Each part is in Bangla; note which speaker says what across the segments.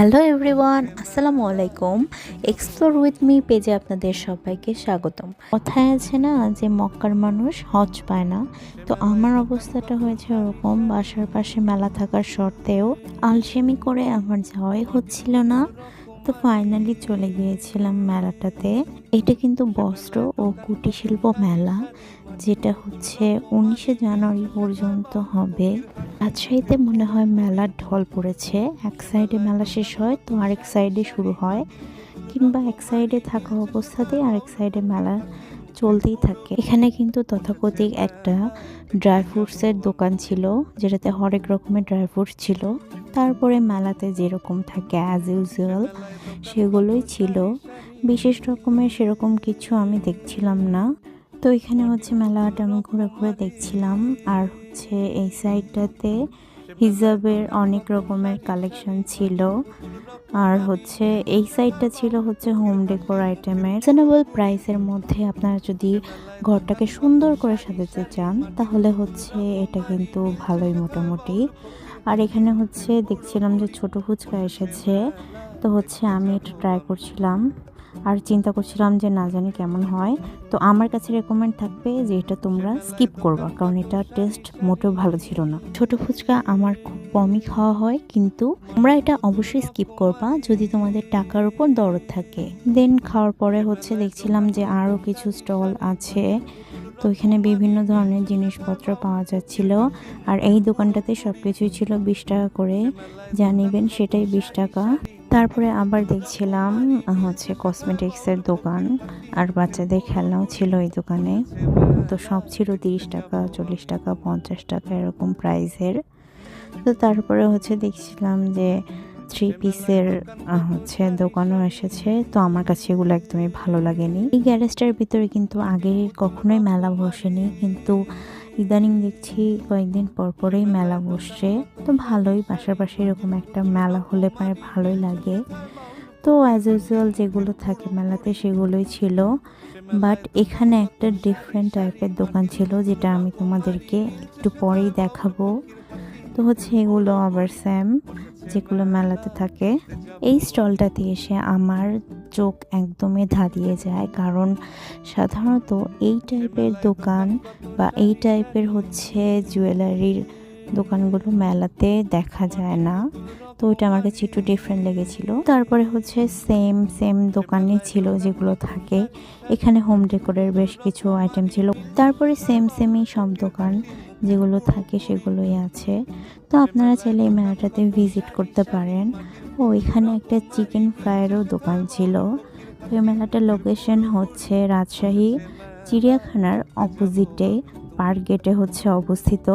Speaker 1: হ্যালো এভরিওয়ান আসসালামু আলাইকুম এক্সপ্লোর উইথ মি পেজে আপনাদের সবাইকে স্বাগতম। কথায় আছে না যে, মক্কার মানুষ হজ পায় না। তো আমার অবস্থাটা হয়েছে ওরকম, বাসার পাশে মেলা থাকার সত্ত্বেও আলসেমি করে আমার যাওয়াই হচ্ছিল না। তো ফাইনালি চলে গিয়েছিলাম মেলাটাতে। এটা কিন্তু বস্ত্র ও কুটির শিল্প মেলা, যেটা হচ্ছে উনিশে জানুয়ারি পর্যন্ত হবে। রাজশাহীতে মনে হয় মেলার ঢল পড়েছে। এক সাইডে মেলা শেষ হয় তো আরেক সাইডে শুরু হয়। কিংবা এক সাইডে থাকা অবস্থাতেই আরেক সাইডে মেলা চলতেই থাকে। এখানে কিন্তু তথাকথিক একটা ড্রাই ফ্রুটসের দোকান ছিল, যেটাতে হরেক রকমের ড্রাই ফ্রুটস ছিল। তারপরে মেলাতে যেরকম থাকে অ্যাজ ইউজুয়াল সেগুলোই ছিল। বিশেষ রকমের সেরকম কিছু আমি দেখছিলাম না। তো এখানে হচ্ছে মেলাটা আমি ঘুরে ঘুরে দেখছিলাম। আর হচ্ছে এই সাইডটাতে হিজাবের অনেক রকমের কালেকশন ছিল। আর হচ্ছে এই সাইডটা ছিল হচ্ছে হোম ডেকোর আইটেমের রিজনেবল প্রাইসের মধ্যে আপনারা যদি ঘরটাকে সুন্দর করে সাজাতে চান, তাহলে হচ্ছে এটা কিন্তু ভালোই মোটামুটি। আর এখানে হচ্ছে দেখছিলাম যে ছোট ফুচকা এসেছে। তো হচ্ছে আমি এটা ট্রাই করছিলাম। আর চিন্তা করছিলাম যে না জানি কেমন হয়। তো আমার কাছে রেকমেন্ড থাকবে যে এটা তোমরা স্কিপ করবা, কারণ এটা টেস্ট মোটেও ভালো ছিল না। ছোট ফুচকা আমার খুব কমই খাওয়া হয়, কিন্তু তোমরা এটা অবশ্যই স্কিপ করবা যদি তোমাদের টাকার উপর দরদ থাকে। দেন খাওয়ার পরে হচ্ছে দেখছিলাম যে আরও কিছু স্টল আছে। তো এখানে বিভিন্ন ধরনের জিনিসপত্র পাওয়া যাচ্ছিল। আর এই দোকানটাতে সব কিছুই ছিল বিশ টাকা করে। যা নেবেন সেটাই বিশ টাকা। তারপরে আবার দেখছিলাম হচ্ছে কসমেটিক্সের দোকান আর বাচ্চাদের খেলনাও ছিল এই দোকানে। তো সব ছিল তিরিশ টাকা, চল্লিশ টাকা, পঞ্চাশ টাকা এরকম প্রাইসের তো তারপরে হচ্ছে দেখছিলাম যে থ্রি পিসের হচ্ছে দোকানও এসেছে। তো আমার কাছে এগুলো একদমই ভালো লাগেনি। এই গ্যারেজটার ভিতরে কিন্তু আগে কখনোই মেলা বসেনি, কিন্তু ইদানিং দেখছি কয়েকদিন পর পরেই মেলা বসছে। তো ভালোই, পাশাপাশি এরকম একটা মেলা হলে পায় ভালোই লাগে। তো অ্যাজ ইউজুয়াল যেগুলো থাকে মেলাতে সেগুলোই ছিল। বাট এখানে একটা ডিফারেন্ট টাইপের দোকান ছিল যেটা আমি তোমাদেরকে একটু পরেই দেখাবো। তো হচ্ছে এগুলো আবার স্যাম যেগুলো মেলাতে থাকে, এই স্টলটাতে এসে আমার চোখ একদমই ধাঁধিয়ে যায়। কারণ সাধারণত এই টাইপের দোকান বা এই টাইপের হচ্ছে জুয়েলারির দোকানগুলো মেলাতে দেখা যায় না। তো ওইটা আমার কাছে একটু ডিফারেন্ট লেগেছিল। তারপরে হচ্ছে সেম সেম দোকানে ছিল যেগুলো থাকে। এখানে হোম ডেকোরের বেশ কিছু আইটেম ছিল। তারপরে সেম সেমই সব দোকান। যেগুলো থাকে সেগুলোই আছে। তো আপনারা চাইলে এই মেলাটাতে ভিজিট করতে পারেন। ও, এখানে একটা চিকেন ফ্রাইয়েরও দোকান ছিল। তো এই মেলাটার লোকেশন হচ্ছে রাজশাহী চিড়িয়াখানার অপোজিটে পার্ক গেটে হচ্ছে অবস্থিত।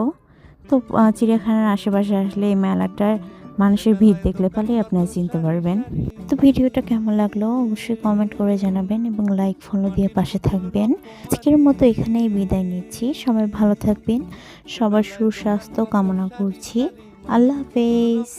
Speaker 1: তো চিড়িয়াখানার আশেপাশে আসলে এই মেলাটার মানুষের ভিড় দেখলে পালে আপনারা চিনতে পারবেন। তো ভিডিওটা কেমন লাগল অবশ্যই কমেন্ট করে জানাবেন এবং লাইক ফলো দিয়ে পাশে থাকবেন। আজকের মতো এখানেই বিদায় নিচ্ছি। সবাই ভালো থাকবেন। সবার সুস্বাস্থ্য কামনা করছি। আল্লাহ হাফেজ।